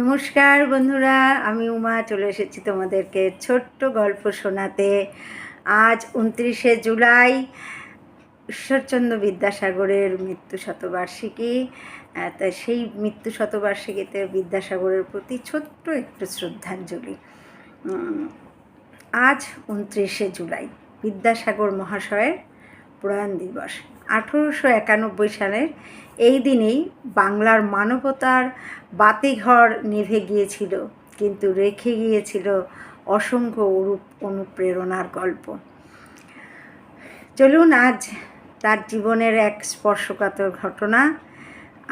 নমস্কার বন্ধুরা, আমি উমা, চলে এসেছি তোমাদেরকে ছোট্ট গল্প শোনাতে। আজ উনত্রিশে জুলাই, ঈশ্বরচন্দ্র বিদ্যাসাগরের মৃত্যু শতবার্ষিকী। তা সেই মৃত্যু শতবার্ষিকীতে বিদ্যাসাগরের প্রতি ছোট্ট একটু শ্রদ্ধাঞ্জলি। আজ উনত্রিশে জুলাই, বিদ্যাসাগর মহাশয়ের প্রয়াণ দিবস। আঠেরোশো একানব্বই সালের এই দিনেই বাংলার মানবতার বাতিঘর নিভে গিয়েছিল, কিন্তু রেখে গিয়েছিল অসংখ্য অরূপ অনুপ্রেরণার গল্প। চলুন আজ তার জীবনের এক স্পর্শকাতর ঘটনা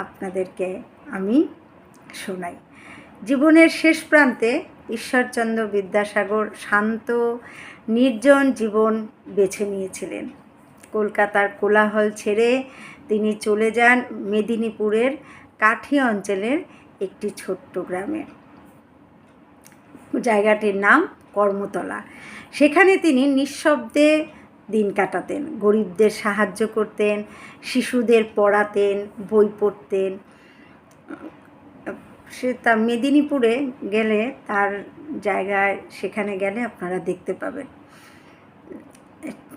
আপনাদেরকে আমি শোনাই। জীবনের শেষ প্রান্তে ঈশ্বরচন্দ্র বিদ্যাসাগর শান্ত, নির্জন জীবন বেছে নিয়েছিলেন। কলকাতার কোলাহল ছেড়ে তিনি চলে যান মেদিনীপুরের কাঠি অঞ্চলের একটি ছোট্ট গ্রামে। জায়গাটির নাম কর্মতলা। সেখানে তিনি নিঃশব্দে দিন কাটাতেন, গরিবদের সাহায্য করতেন, শিশুদের পড়াতেন, বই পড়তেন। সে তা মেদিনীপুরে গেলে তার জায়গায় সেখানে গেলে আপনারা দেখতে পাবেন।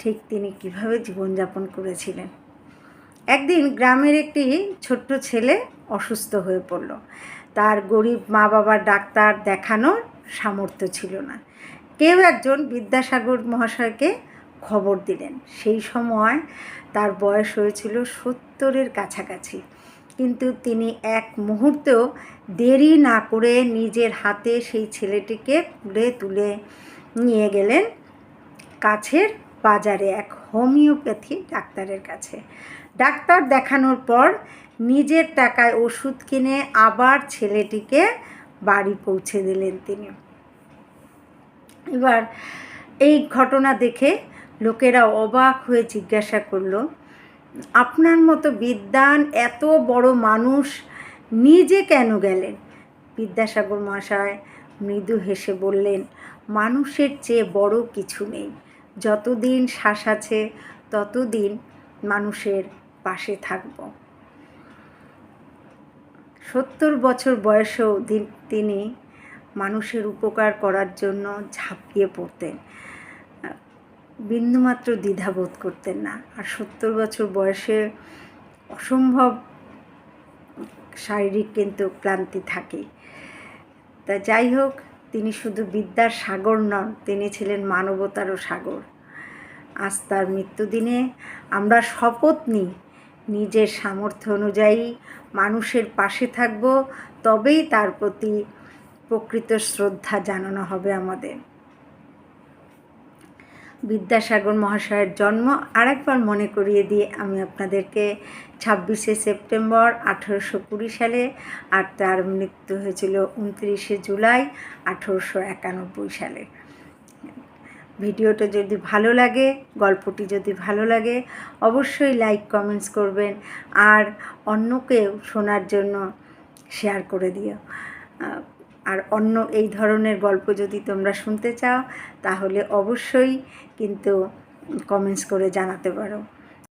ঠিক তিনি কীভাবে জীবনযাপন করেছিলেন। একদিন গ্রামের একটি ছোট্ট ছেলে অসুস্থ হয়ে পড়ল। তার গরিব মা বাবার ডাক্তার দেখানোর সামর্থ্য ছিল না। কেউ একজন বিদ্যাসাগর মহাশয়কে খবর দিলেন। সেই সময় তার বয়স হয়েছিল সত্তরের কাছাকাছি। কিন্তু তিনি এক মুহূর্তেও দেরি না করে নিজের হাতে সেই ছেলেটিকে তুলে তুলে নিয়ে গেলেন কাছের বাজারে এক হোমিওপ্যাথি ডাক্তারের কাছে। ডাক্তার দেখানোর পর নিজের টাকায় ওষুধ কিনে আবার ছেলেটিকে বাড়ি পৌঁছে দিলেন তিনি। এবার এই ঘটনা দেখে লোকেরা অবাক হয়ে জিজ্ঞাসা করল, আপনার মতো বিদ্বান এত বড় মানুষ নিজে কেন গেলেন? বিদ্যাসাগর মহাশয় মৃদু হেসে বললেন, মানুষের চেয়ে বড় কিছু নেই। যতদিন শ্বাস আছে, ততদিন মানুষের পাশে থাকব। সত্তর বছর বয়সেও তিনি মানুষের উপকার করার জন্য ঝাঁপিয়ে পড়তেন। বিন্দুমাত্র দ্বিধাবোধ করতেন না। আর সত্তর বছর বয়সে অসম্ভব শারীরিক কিন্তু ক্লান্তি থাকে। তা যাই হোক শুধু বিদ্যার সাগর নন, তিনি ছিলেন মানবতারও সাগর। আজ তার মৃত্যুদিনে আমরা শপথ নিই, নিজের সামর্থ্য অনুযায়ী মানুষের পাশে থাকব, তবেই তার প্রতি প্রকৃত শ্রদ্ধা জানানো হবে আমাদের। বিদ্যাসাগর মহাশয়ের জন্ম আরেকবার মনে করিয়ে দিয়ে আমি আপনাদেরকে ছাব্বিশে সেপ্টেম্বর আঠেরোশো কুড়ি সালে আর তার মৃত্যু হয়েছিল উনত্রিশে জুলাই আঠেরোশো একানব্বই সালে। ভিডিওটা যদি ভালো লাগে, গল্পটি যদি ভালো লাগে, অবশ্যই লাইক, কমেন্টস করবেন আর অন্যকেও শোনার জন্য শেয়ার করে দিও। আর অন্য এই ধরনের গল্প যদি তোমরা শুনতে চাও, তাহলে অবশ্যই কিন্তু কমেন্টস করে জানাতে পারো।